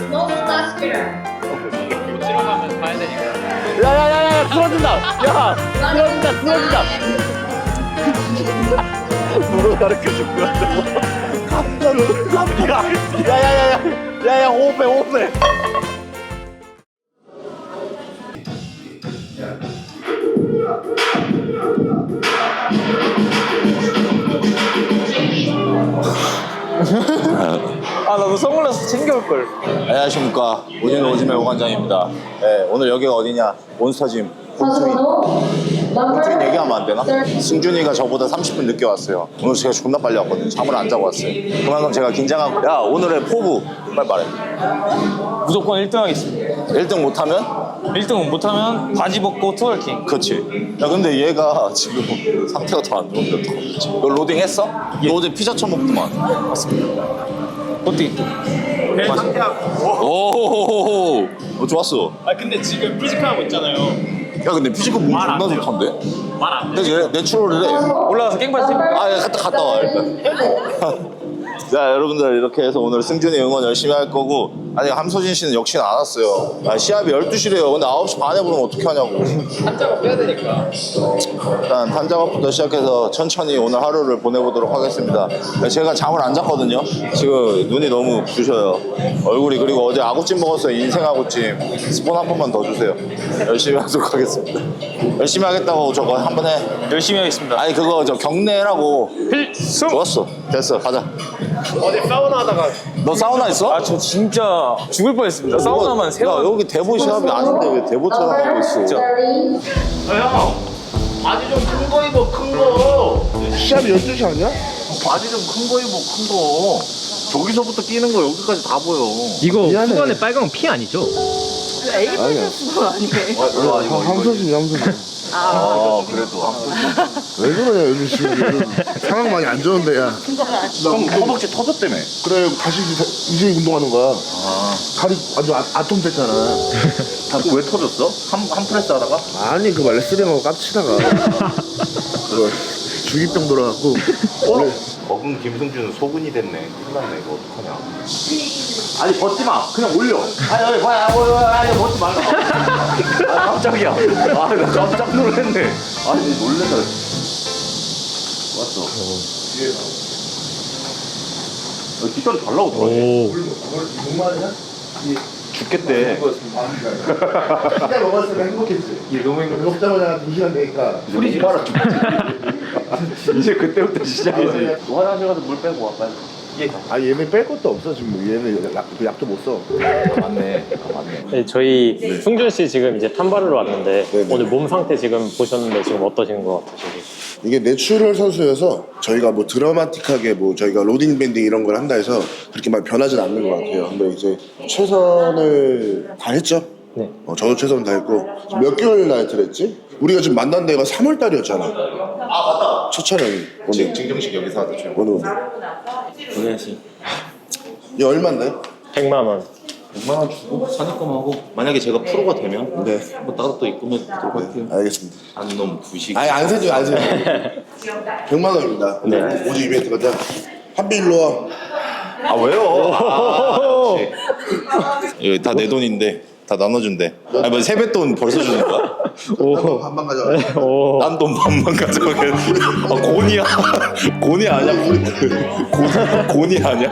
No cluster. 치러 가면 가야 되니까. 야야야야 쓰러진다 야 쓰러진다 쓰러진다 누가 가르쳐 줄 거야 저거 야야야야 야야 호흡해 호흡해 걸. 안녕하십니까. 오진 오지메 오관장입니다. 네, 오늘 여기가 어디냐? 몬스터짐 홈트윈 홈트윈 얘기하면 안 되나? 승준이가 저보다 30분 늦게 왔어요. 오늘 제가 존나 빨리 왔거든요. 잠을 안 자고 왔어요. 그만큼 제가 긴장하고 야 오늘의 포부 빨리 말해. 무조건 1등 하겠습니다. 1등 못하면? 1등 못하면 바지 벗고 트월킹. 그치 야 근데 얘가 지금 상태가 더 안 좋은데 어떡하지 너 로딩 했어? 너 어제 피자 처먹더만. 어떻게? 네, 오호호호 어, 좋았어 아 근데 지금 피지컬 하고 있잖아요. 야 근데 피지컬 몸 말안 존나 돼요. 좋던데? 말 안 돼. 근데 얘 내추럴이래 올라가서 깽발 챙겨. 아, 야, 갔다 갔다 와 일단. 자, 여러분들 이렇게 해서 오늘 승준이 응원 열심히 할 거고 아니 함소진 씨는 역시나 안 왔어요. 아, 시합이 12시래요. 근데 9시 반에 부르면 어떻게 하냐고. 한자가 빼야 되니까. 일단 탄 작업부터 시작해서 천천히 오늘 하루를 보내보도록 하겠습니다. 제가 잠을 안 잤거든요. 지금 눈이 너무 부셔요. 얼굴이 그리고 어제 아구찜 먹었어요. 인생 아구찜. 스폰 한 번만 더 주세요. 열심히 하도록 하겠습니다. 열심히 하겠다고 저거 한 번 해. 열심히 하겠습니다. 아니 그거 저 경례라고 필승. 좋았어. 됐어. 가자. 어제 사우나 하다가. 너 사우나 있어? 아 저 진짜 죽을 뻔했습니다. 사우나만 세 야 번. 여기 대본 시합이 아닌데 왜 대본처럼 하고 있어? 진짜. 형 바지 좀 큰 거 입어 큰거 시합이 12시 아니야? 바지 좀 큰 거 입어 큰거 저기서부터 끼는 거 여기까지 다 보여 이거 미안해. 후반에 빨간 피 아니죠? 아니야. 와 이거 함소진, 함소진. 아 그래도 왜 그러냐, 요즘 지금. 상황 많이 안 좋은데, 야. 형 허벅지 터졌다며 그래, 다시 이제, 이제 운동하는 거야. 다리 완전 아, 아톰 됐잖아. 왜 터졌어? 한, 한 프레스 하다가? 아니, 그말 레슬링하고 깝치다가. 그거 주기병 돌아갖고. 원래 거금 김승준은 소근이 됐네 큰일 났네 이거 어떡하냐 아니 벗지 마 그냥 올려 아니 아니 봐야 아니 벗지 말라 아 깜짝이야. 아 나 깜짝 놀랐네. 아니 놀래서. 왔어. 어, 뒷다리 달라고 오. 죽겠대. 피자 먹었으면 행복했지. 이게 너무 행복. 먹자마자 2시간 되니까. 소리 지. 마라 이제 그때부터 시작이지. 화장실 가서 물 빼고 와 빨리 아, 얘네 뺄 것도 없어, 지금. 뭐 얘네 약, 그 약도 못 써. 맞네 아, 맞네 네, 저희 승준 씨 지금 이제 탐바르러 왔는데 네네. 오늘 몸 상태 지금 보셨는데 지금 어떠신 것 같으세요? 이게 내추럴 선수여서 저희가 뭐 드라마틱하게 뭐 저희가 로딩 밴딩 이런 걸 한다 해서 그렇게 많이 변하진 않는 것 같아요. 근데 이제 최선을 다했죠. 네. 어, 저도 최선 다했고 몇 개월 나이트를 했지? 우리가 지금 만난 데가 3월 달이었잖아. 아 맞다. 첫 촬영이 오늘 증정식 여기서 하자 죠 오늘 오늘. 고생했지. 이 얼마인데? 100만 원. 100만 원 주고 사니까하고 만약에 제가 프로가 되면 네. 뭐 따로 또 입금해 드리도록 할게요 알겠습니다. 안놈 부식 아니 안 사줘 안 사줘. 100만 원입니다. 네. 오늘 이벤트 가자. 한비 일로 와. 아 왜요? 아, 이거 다 내 돈인데 다 나눠준대. 아니 뭐 세뱃돈 벌써 주는 거야? 오. 반반 가져가. 오. 난 돈 반만 가져가게. 아 고니야. 고니 아니야? 고, 고니 아니야?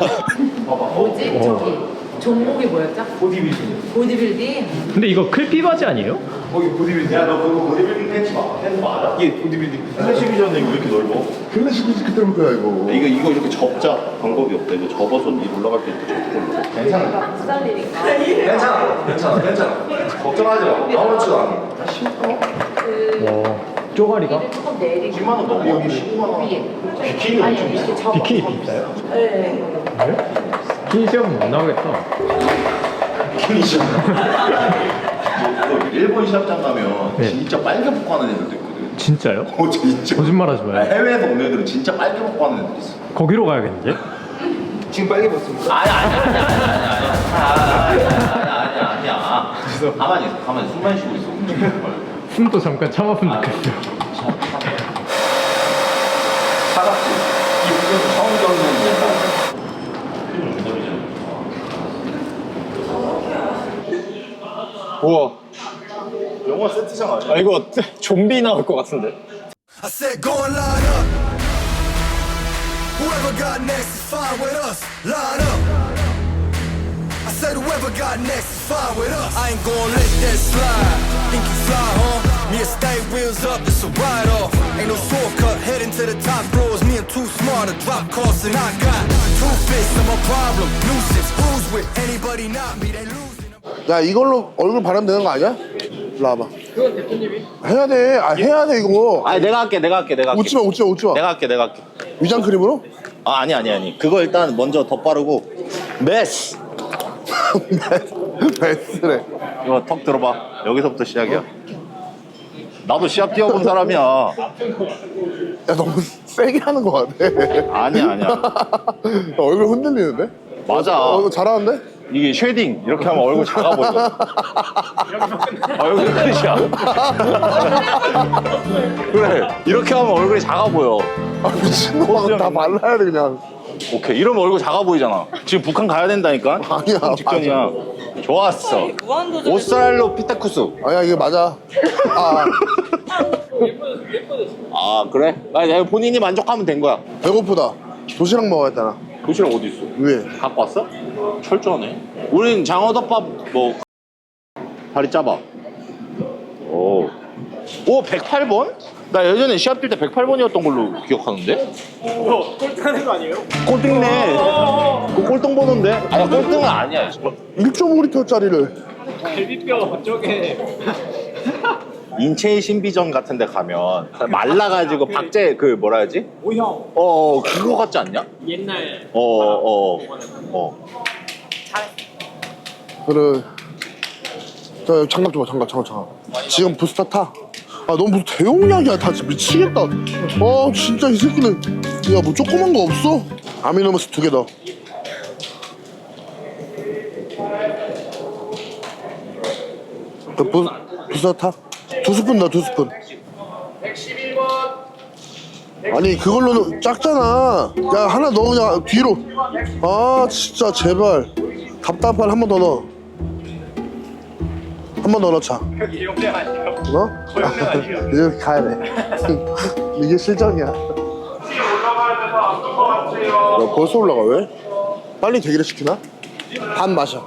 뭐지? 저기 종목이 뭐였죠? 보디빌딩. 보디빌딩. 근데 이거 클피 바지 아니에요? 야너 그거 보디빌딩 팬츠 봐 팬츠 봐 이게 보디빌딩 플래시비전은 이거 왜 이렇게 넓어? 클래식 그때 볼 거야 이거. 이거 이거 이렇게 접자 방법이 없다 이거 접어서 위로 올라갈 때 이렇게 접고 괜찮아 부산 일인가? 괜찮아 괜찮아 괜찮아 걱정하지 마 아무렇지도 않아 그 오. 쪼가리가? 위를 조금 내리고 10만 원 넘어 여기 15만 원 위에. 비키니 아니 엄청 이렇게 접어. 비키니 비싸요? 네. 비키 니 시험 못 나오겠다. 너 일본 시합장 가면 네. 진짜 빨개 벗고 하는 애들도 있거든 진짜요? 어 진짜 거짓말 하지 마요. 해외에서 온 애들은 진짜 빨개 벗고 하는 애들 있어 거기로 가야겠는데? 지금 빨개 벗습니다 아니 아니 아니 아니 아니 아니 아니 아니 아니 아니 가만히 있어 가만히 숨만 쉬고 있어 움직이지 말고 숨도 잠깐 참아보면 좋겠어요. 차갑지 이 운전 처음 겪는 필름 운전이잖아 우와. 영화 세트장 아니야? 아 이거 좀비 나올 것 같은데. I said, go and line up. Whoever got next is fine with us. Line up. I said, whoever got next is fine with us. I ain't gonna let that slide. Think you fly, huh? Me and stay wheels up, it's a ride off. Ain't no shortcut, heading to the top floors. Me and too smart to drop costs, and I got two fists of a problem. Nuisance, who's with anybody not me? They losing. 야 이걸로 얼굴 바르면 되는 거 아니야? 일로 와봐. 그건 대표님이 해야 돼아 해야 돼 이거. 아니 내가 할게 내가 할게 내가 할게. 웃지마 웃지마 웃지마. 내가 할게 내가 할게. 위장 크림으로? 아 아니 아니 아니. 그거 일단 먼저 덧바르고. 메스! 베스래. 이거 턱 들어봐. 여기서부터 시작이야. 나도 시합 뛰어본 사람이야. 야 너무 세게 하는 거 같아. 아니야 아니야. 야, 얼굴 흔들리는데? 맞아. 어 이거 잘하는데? 이게 쉐딩 이렇게 하면 얼굴 작아 보여. 얼굴 끝이야? 그래 이렇게 하면 얼굴이 작아 보여. 아 미친놈아 다 발라야 돼 그냥. 오케이 이러면 얼굴 작아 보이잖아. 지금 북한 가야 된다니까? 아니야, 직전이야. 좋았어. 오스트랄로 피타쿠스. 아니야 이게 맞아. 아. 아 그래? 아니 내가 본인이 만족하면 된 거야. 배고프다. 도시락 먹어야겠다 도시락 어디 있어? 위에. 갖고 왔어? 철저하네 우린 장어덮밥 뭐 다리 짜봐 오. 오 108번? 나 예전에 시합 뛸 때 108번이었던 걸로 기억하는데? 꼴등하는 거 아니에요? 꼴등네 그 꼴등 보는데? 아니 꼴등은 아니야 1.5리터짜리를 인체의 신비전 같은 데 가면 말라가지고 박제 그 뭐라 해야지? 오형 어 어, 그거 같지 않냐? 옛날 어 어어 어, 그래. 자 장갑 줘봐 장갑 장갑 장갑. 지금 부스터 타 아 너무 무슨 대용량이야 다 진짜 미치겠다. 아 진짜 이 새끼는. 야 뭐 조그만 거 없어? 아미노머스 두 개더 그 부, 부스터 타두 스푼 넣어 두 스푼. 111번 아니 그걸로는 작잖아. 야 하나 넣어 그냥 뒤로. 아 진짜 제발. 답답한 한 번 더 넣어 한 번 더 넣자. 어? 이제 가야 돼. 이게 실정이야. 야, 벌써 올라가 왜? 빨리 대기를 시키나? 반 마셔.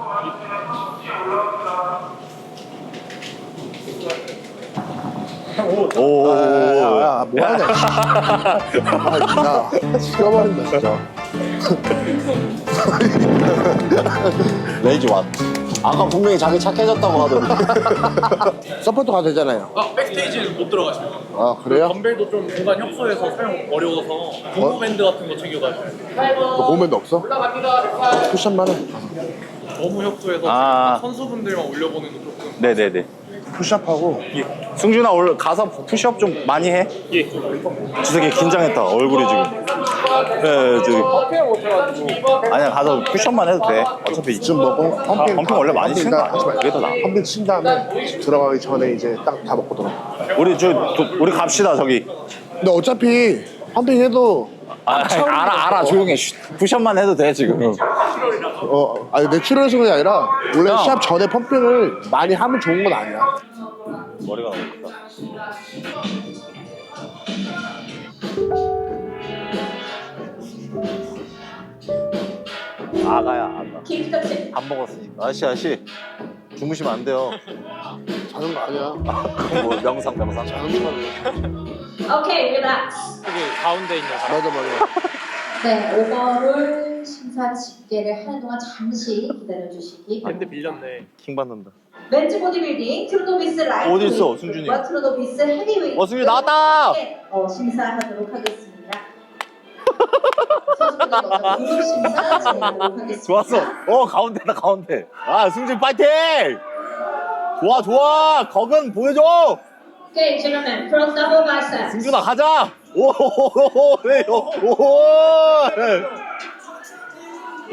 오. 야야 야 뭐 하냐 아, 야 죽여버린다 진짜. 레이지 완. 아까 분명히 자기 착해졌다고 하더니. 서포트 가도 되잖아요 아, 백스테이지는 못 들어가시고 아 그래요? 덤벨도 좀 공간 협소해서 사용 어려워서 고무 밴드 같은 거 챙겨가지고 너 보면 없어? 쿠션만 해 너무 협소해서 아. 선수분들만 올려보는 거 조금 네네네. 푸시업하고 승준아 오늘 가서 푸시업 좀 많이 해. 예. 주석이 긴장했다. 얼굴이 지금. 예, 저기. 아니야 가서 푸시업만 해도 돼. 어차피 지금 먹고 펌핑 펌핑 원래 많이 치는 거 아니야? 말고. 그게 더 나아. 펌핑 친 다음에 들어가기 전에 이제 딱 다 먹고 들어 우리 저 도- 우리 갑시다 저기. 근데 어차피 펌핑 해도 아, 알아 알아 조용해. 쉿. 푸시업만 해도 돼 지금. 어 아니 내추럴해서 그게 아니라 원래 형. 시합 전에 펌핑을 많이 하면 좋은 건 아니야 머리가 너무 크다. 밥 먹었으니까. 아저씨 아저씨 주무시면 안 돼요. 자는 거 아니야 그건 뭐 명상 명상. 자는 거 오케이, relax. 가운데 있는 맞아 맞아 네, 오버롤 심사 집계를 하는 동안 잠시 기다려 주시기 밴드 빌렸네 킹 받는다. 멘즈 보디빌딩 트로노비스 라이트 어디 있어, 웨이트 승준이? 와 트로노비스 헤비웨이트 어, 승준이 나왔다! 어, 심사하도록 하겠습니다. 선수들 먼저 그룹 심사 진행하도록 하겠습니다. 좋았어. 어 가운데다 가운데. 아 승진 파이팅! 좋아 좋아. 거근 보여줘. Okay, gentlemen, front double biceps. 승준아 가자. 오호호호호. 오호.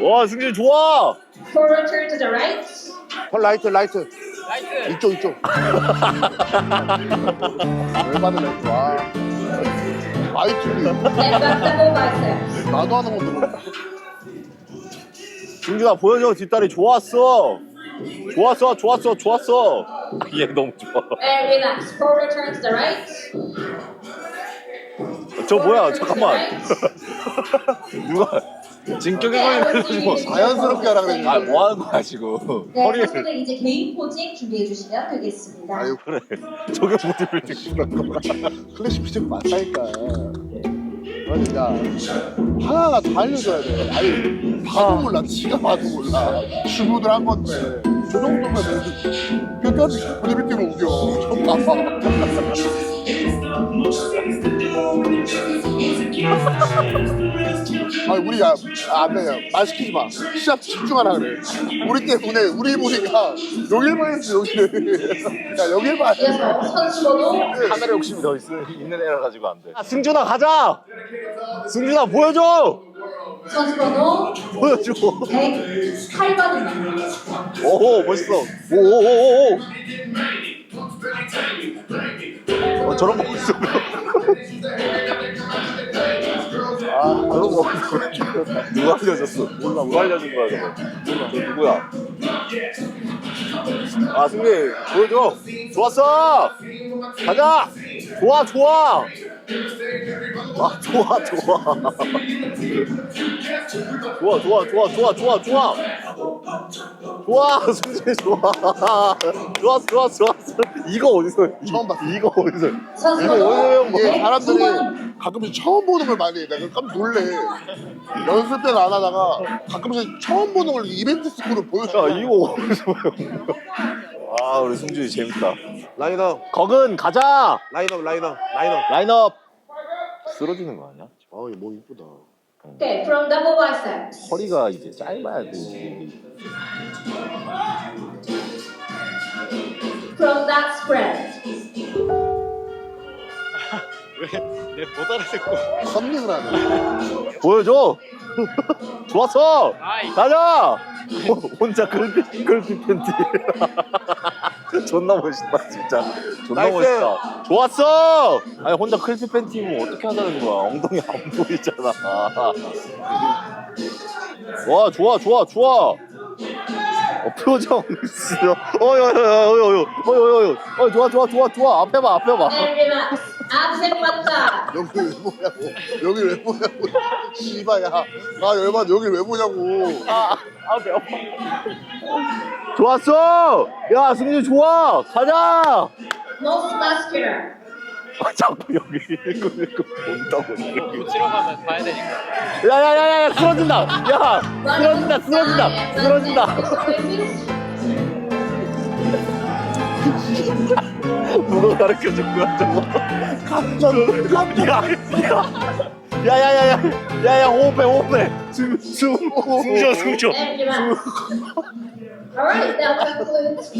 와 승진 좋아. Forward turn to the right. 헐 라이트 라이트 이쪽 이쪽 열받은 라이트 와 biceps. 나도 하는 건데 뭐. 승준아 보여줘 뒷다리 좋았어. 좋았어 좋았어 좋았어 얘 너무 좋아. Forward the right. 저 뭐야 잠깐만 누가 진격의 거인 그려주고 자연스럽게 하라 그랬는데. 아 뭐 하는 거야 지금 네, 허리를 이제 개인 포징 준비해 주시면 되겠습니다. 아유 그래 저게 보디빌딩 클래식 피지컬 맞다니까. 아니 야 하나가 다 알려줘야 돼. 아니 봐도 몰라. 지가 봐도 몰라. 주부들 한 건데 저 정도면 끝까지 보디빌딩을 우겨. 좀 봐봐. 아니 우리 야 안 돼. 말 시키지 마. 시합 집중하라 그래. 우리 때문에 우리 보니까 여길 봐야지 여기를. 야 여길 돼. 선수 번호 하늘에 욕심이 더 있, 있는 애라 가지고 안돼 승준아 가자 승준아 보여줘 선수 번호 보여줘 108번입니다. 오 멋있어 오오오오 어, 저런 거 있어 아, 그런 거 누가 알려줬어? 몰라, 누가 알려준 거야 저거? 저 누구야? 아 승리 보여줘. 좋았어. 가자. 좋아 좋아. 아 좋아 좋아. 좋아 좋아 좋아 좋아 좋아 좋아. 좋아 승리 좋아. 좋았어 좋았어 좋았어. 이거 어디서? 처음 봤어. 이거 어디서? 이거 어디서 본 거야? 예, 사람들이 가끔씩 처음 보는 걸 많이 해. 내가 깜짝 놀래. 연습 때는 안 하다가 가끔씩 처음 보는 걸 이벤트 스쿨을 보여줘. 야 이거 어디서 거야 아 우리 승준이 재밌다 라인업, 거근 가자 라인업, 라인업, 라인업. 라인업 쓰러지는 거 아니야? 아, 이거 뭐 이쁘다. Okay, from double biceps. 허리가 이제 짧아야 돼 못 알아듣고. 컨닝을 하네. 보여줘. 좋았어. 가자. 호- 혼자 글빛 글빛 팬티. 존나 멋있다 진짜. 존나 나이스. 멋있다. 좋았어. 아니 혼자 클피 팬티 입으면 어떻게 하자는 거야? 엉덩이 안 보이잖아. 와 좋아 좋아 좋아. 어, 표정 있어 어여여여여여 어여여여 어 좋아 좋아 좋아 좋아. 앞에 봐 앞에 봐 Absent 맞다. 여기 왜 보냐고. 여기 왜 보냐고. 씨바야. 아, 열받아. 여기 왜 보냐고. 아, 아 배워. 좋았어. 야 승진 좋아. 가자. Most muscular. 아, 자꾸 여기 이거 이거 본다고. 고치러 가면 봐야 되니까 야야야야 쓰러진다. 야 쓰러진다 쓰러진다 쓰러진다. 누가 가르쳐 준 거야 저거? 卡斯乔，卡斯乔，呀呀呀呀呀呀！五百五百，苏苏乔，苏乔，苏乔。All right, that concludes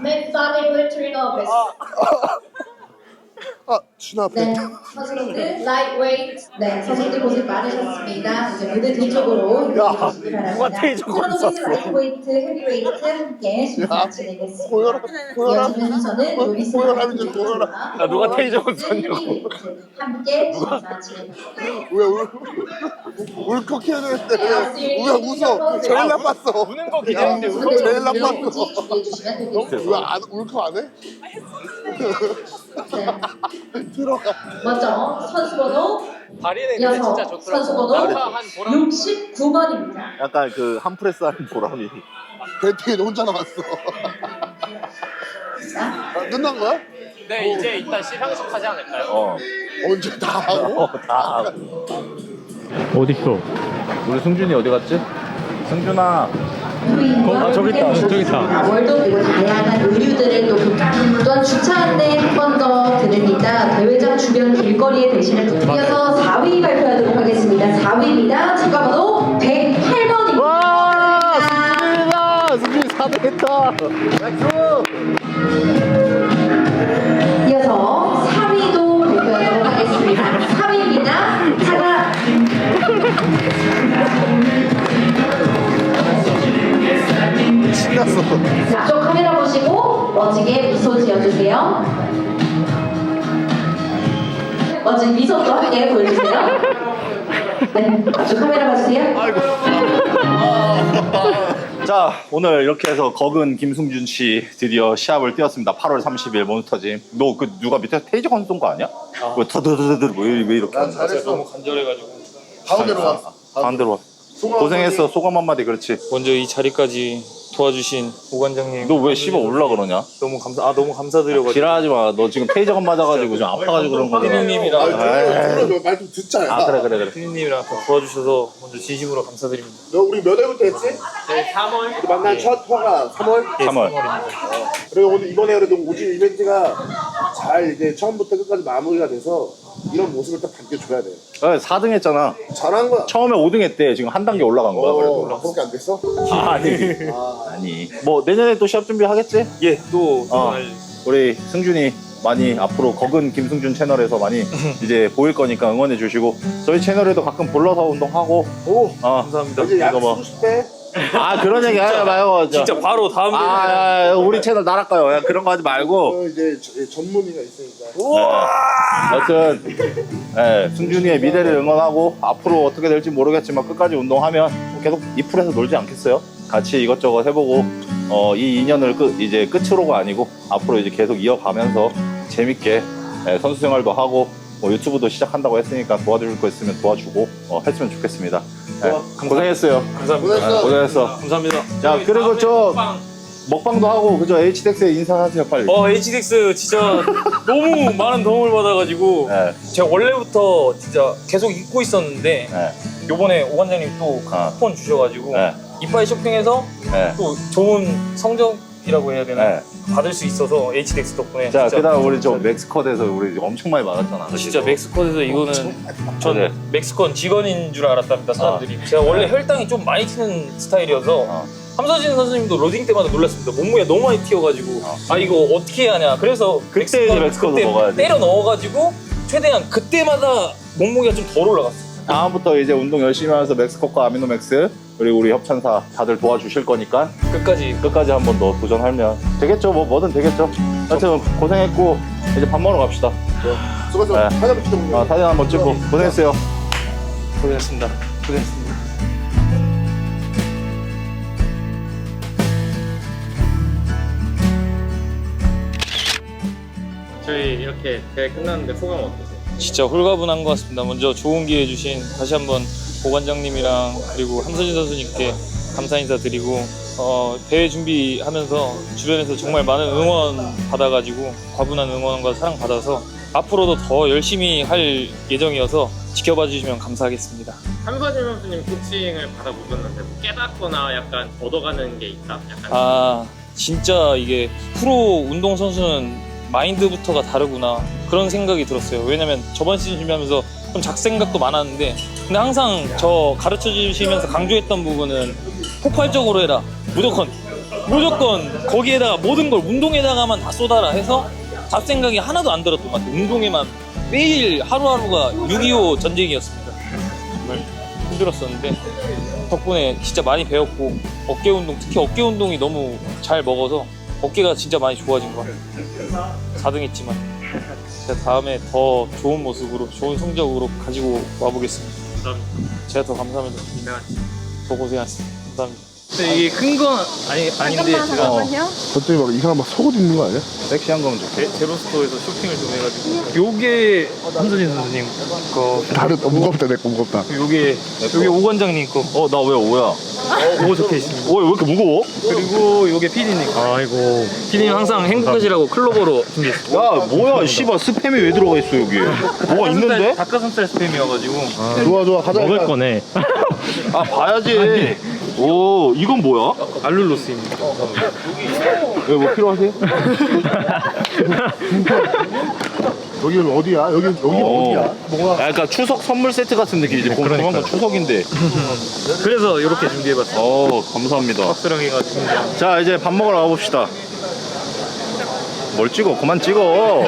May Body Wintering Office. 신 앞에. 네, 선수분들 lightweight. 네, 선수분들 고생 많으셨습니다. 이제 무대 뒤쪽으로 야, 이동해 주시기 누가 바랍니다. 테이저 트로노 선수 걸었어. 라이트웨이트, 헤비웨이트 함께 심사 진행했습니다. 고혈압, 고혈압. 순서는 로비스 고혈압이 좀 고혈압. 야, 누가 테이저 쐈냐고. 함께 심사 진행합니다. 왜 울, 울컥 해야 되는데 왜, 왜 웃어? 제일 나빴어. 우는 거 기대했는데 야, 울컥 제일 나빴어. 준비해 주시면 되겠습니다. 왜안 울컥 안 해? 네. 들어가. 먼저 선수 번호 다리는 근데 이어서 진짜 선수 좋더라고 번호 아까 한 보람 69번입니다. 약간 그 한프레스 하는 보람이. 배트에 혼자 나왔어. 자, 아, 끝난 거야? 네 이제 일단 시상식 하지 않을까요? 어. 언제 다 하고? 어, 다. 하고. 어딨어? 우리 승준이 어디 갔지? 승준아. 아, 저기 있다, 저기 있다. 월도 그리고 다양한 의류들을 또 그- 또한 주차 안내 한 번 더 드립니다. 대회장 주변 길거리에 대신을 이어서 4위 발표하도록 하겠습니다. 4위입니다. 참가번호 108번입니다. 와! 승준이다! 승준이 4등했다! 자 오늘 이렇게 해서 거근 김승준 씨 드디어 시합을 뛰었습니다. 8월 30일 모니터짐. 너 그 누가 밑에 테이저 건 쏜거 아니야? 그 터드드드드 뭐 이- 왜 이렇게 하는 거야? 너무 간절해가지고. 가운데로 가. 반대로 와. 고생했어. 소감 한마디 그렇지? 먼저 이 자리까지 도와주신 오관장님 너 왜 씹어 올라 그러냐? 너무 감사 아 너무 감사드려가지고 지랄하지 마 너 지금 테이저건 맞아가지고 좀 아파가지고 그런 거잖아 피디님이랑 아니, 말좀 듣자. 야. 아 그래 그래 그래 피디님이랑 다 도와주셔서 먼저 진심으로 감사드립니다. 너 우리 몇 회부터 했지? 네, 3월 우리 만난 첫 화가 3월? 3월 그리고 오늘 이번에 그래도 오진 이벤트가 잘 이제 처음부터 끝까지 마무리가 돼서 이런 모습을 딱 반겨줘야 돼. 4등 어, 했잖아 잘한 거야. 처음에 5등 했대 지금 한 단계 올라간 거야 그래도 어, 그렇게 안 됐어? 아니 아니 뭐 내년에 또 시합 준비하겠지? 예, 또 어. 우리 승준이 많이 앞으로 거근 김승준 채널에서 많이 이제 보일 거니까 응원해 주시고 저희 채널에도 가끔 불러서 운동하고 오, 어. 감사합니다. 이제 약 이거 뭐. 쓰고 싶대. 아 그런 얘기 하지 마요 저. 진짜 바로 다음 대회 아, 야, 우리 채널 야, 그런 거 하지 말고 어, 이제 저- 전문의가 있으니까. 여튼 예, 승준이의 미래를 응원하고 앞으로 어떻게 될지 모르겠지만 끝까지 운동하면 계속 이 풀에서 놀지 않겠어요? 같이 이것저것 해보고 어, 이 인연을 끝, 이제 끝으로가 아니고 앞으로 이제 계속 이어가면서 재밌게 예, 선수 생활도 하고 뭐 유튜브도 시작한다고 했으니까 도와줄 거 있으면 도와주고 어, 했으면 좋겠습니다. 예, 고생했어요. 감사합니다. 예, 고생했어. 감사합니다. 자, 그리고 저 먹방도 하고 그죠? HDX에 인사하세요 빨리. 어 HDX 진짜 너무 많은 도움을 받아가지고 예, 제가 원래부터 진짜 계속 잊고 있었는데 예, 요번에 오관장님 또 아. 쿠폰 주셔가지고 예, 이빠이 쇼핑해서 예. 또 좋은 성적이라고 해야 되나 예. 받을 수 있어서 HDX 덕분에 자, 진짜 그다음 우리 저 멕스컷에서 우리 엄청 많이 받았잖아. 진짜 멕스콘에서 이거는 전 네. 멕스콘 직원인 줄 알았답니다 사람들이. 제가 원래 혈당이 좀 많이 튀는 스타일이어서 어. 함서진 선생님도 로딩 때마다 놀랐습니다. 몸무게 너무 많이 튀어가지고. 아. 이거 어떻게 해야 하냐. 그래서 그때 이제 그때 먹어야지. 때려 넣어가지고 최대한 그때마다 몸무게가 좀 덜 올라갔어 다음부터 이제 운동 열심히 하면서 멕스컷과 아미노맥스 그리고 우리 협찬사 다들 도와주실 거니까 끝까지 끝까지 한 번 더 도전하면 되겠죠. 뭐 뭐든 되겠죠. 하여튼 고생했고 이제 밥 먹으러 갑시다. 수고했어. 네. 사진 찍어. 아, 사진 한번 찍고 고생했어요. 고생했습니다 고생했습니다 저희 이렇게 대회 끝났는데 소감 어떠세요? 진짜 홀가분한 것 같습니다. 먼저 좋은 기회 주신 다시 한번 보관장님이랑 그리고 함서진 선수님께 감사 인사 드리고 어, 대회 준비하면서 주변에서 정말 많은 응원 받아가지고 과분한 응원과 사랑 받아서 앞으로도 더 열심히 할 예정이어서 지켜봐 주시면 감사하겠습니다. 함서진 선수님 코칭을 받아보셨는데 뭐 깨닫거나 약간 얻어가는 게 있다? 약간 아 진짜 이게 프로 운동 선수는 마인드부터가 다르구나 그런 생각이 들었어요. 왜냐면 저번 시즌 준비하면서 좀 작생각도 많았는데 근데 항상 저 가르쳐 주시면서 강조했던 부분은 폭발적으로 해라 무조건 무조건 거기에다가 모든 걸 운동에다가만 다 쏟아라 해서 잡생각이 하나도 안 들었던 것 같아요. 운동에만 매일 하루하루가 6.25 전쟁이었습니다. 정말 힘들었었는데 덕분에 진짜 많이 배웠고 어깨 운동 특히 어깨 운동이 너무 잘 먹어서 어깨가 진짜 많이 좋아진 것 같아요. 4등 했지만. 제가 다음에 더 좋은 모습으로 좋은 성적으로 가지고 와보겠습니다. 감사합니다. 제가 더 감사합니다. 더 고생하셨습니다. 감사합니다 근데 이게 큰 건 아니, 아닌데 제가 갑자기 막 이상한 막 속옷 입는 거 아니야? 섹시한 거면 좋게. 제, 제로스토어에서 쇼핑을 좀 해가지고 요게 함서진 선수님 거 다른 어, 무겁다 내 거 무겁다. 요게 요게 오 관장님 거 어, 나 왜 오야? 오 적혀 있습니다 오, 왜 이렇게 무거워? 그리고 요게 피디님 거 아이고 피디님 항상 행복하시라고 클로버로 준비했습니다 야, 뭐야, 씨발 스팸이 왜 들어가 있어 여기? 뭐가 있는데? 닭가슴살 스팸이어가지고 좋아 좋아 가자. 먹을 일단. 거네 아, 봐야지. 오, 이건 뭐야? 알룰로스입니다 왜뭐 필요하세요? 여기는 어디야? 여기 여기 어. 어디야? 뭐가? 약간 추석 선물 세트 같은 느낌이지. 그 조만간 추석인데. 그래서 이렇게 준비해봤어요 어, 감사합니다. 박스랑이가 준비한 자, 이제 밥 먹으러 가봅시다. 뭘 찍어? 그만 찍어.